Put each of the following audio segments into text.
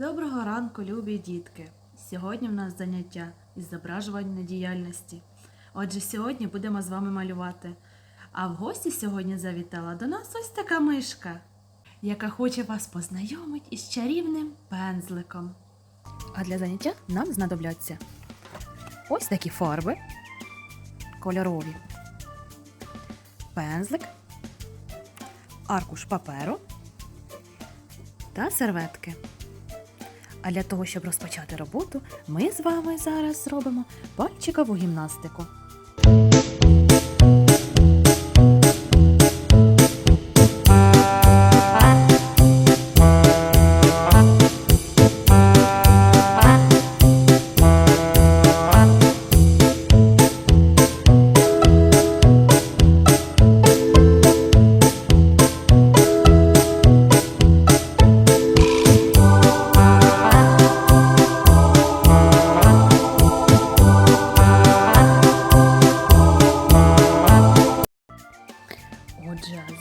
Доброго ранку, любі дітки! Сьогодні в нас заняття із зображування діяльності. Отже, сьогодні будемо з вами малювати. А в гості сьогодні завітала до нас ось така мишка, яка хоче вас познайомити із чарівним пензликом. А для заняття нам знадобляться ось такі фарби кольорові, пензлик, аркуш паперу та серветки. А для того, щоб розпочати роботу, ми з вами зараз зробимо пальчикову гімнастику.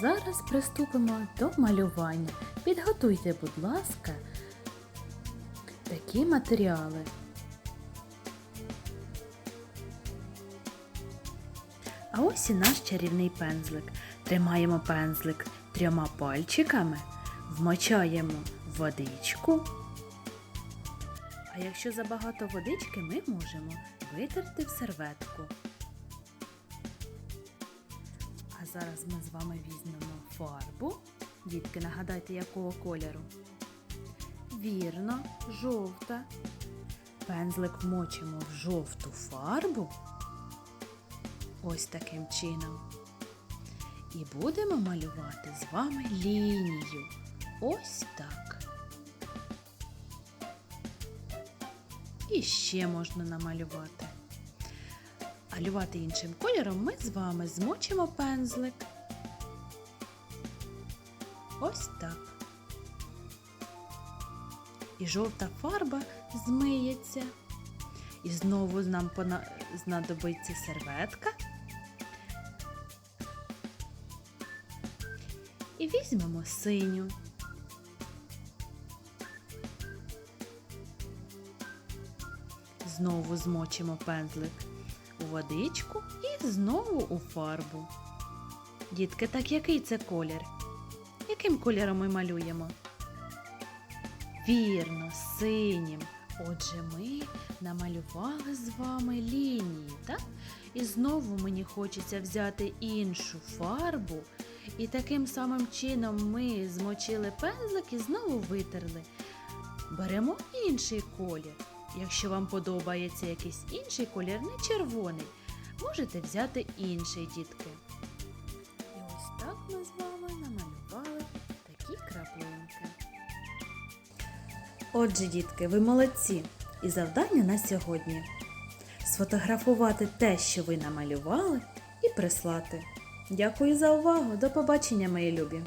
Зараз приступимо до малювання. Підготуйте, будь ласка, такі матеріали. А ось і наш чарівний пензлик. Тримаємо пензлик трьома пальчиками, вмочаємо водичку. А якщо забагато водички, ми можемо витерти в серветку. Зараз ми з вами візьмемо фарбу. Дітки, нагадайте, якого кольору? Вірно, жовта. Пензлик вмочимо в жовту фарбу. Ось таким чином. І будемо малювати з вами лінію. Ось так. І ще можна намалювати. Малювати іншим кольором ми з вами змочимо пензлик. Ось так. І жовта фарба змиється. І знову нам знадобиться серветка. І візьмемо синю. Знову змочимо пензлик у водичку і знову у фарбу. Дітки, так який це колір? Яким кольором ми малюємо? Вірно, синім. Отже, ми намалювали з вами лінії, так? І знову мені хочеться взяти іншу фарбу. І таким самим чином ми змочили пензлик і знову витерли. Беремо інший колір. Якщо вам подобається якийсь інший колір, не червоний, можете взяти інший, дітки. І ось так ми з вами намалювали такі краплинки. Отже, дітки, ви молодці! І завдання на сьогодні сфотографувати те, що ви намалювали, і прислати. Дякую за увагу! До побачення, мої любі!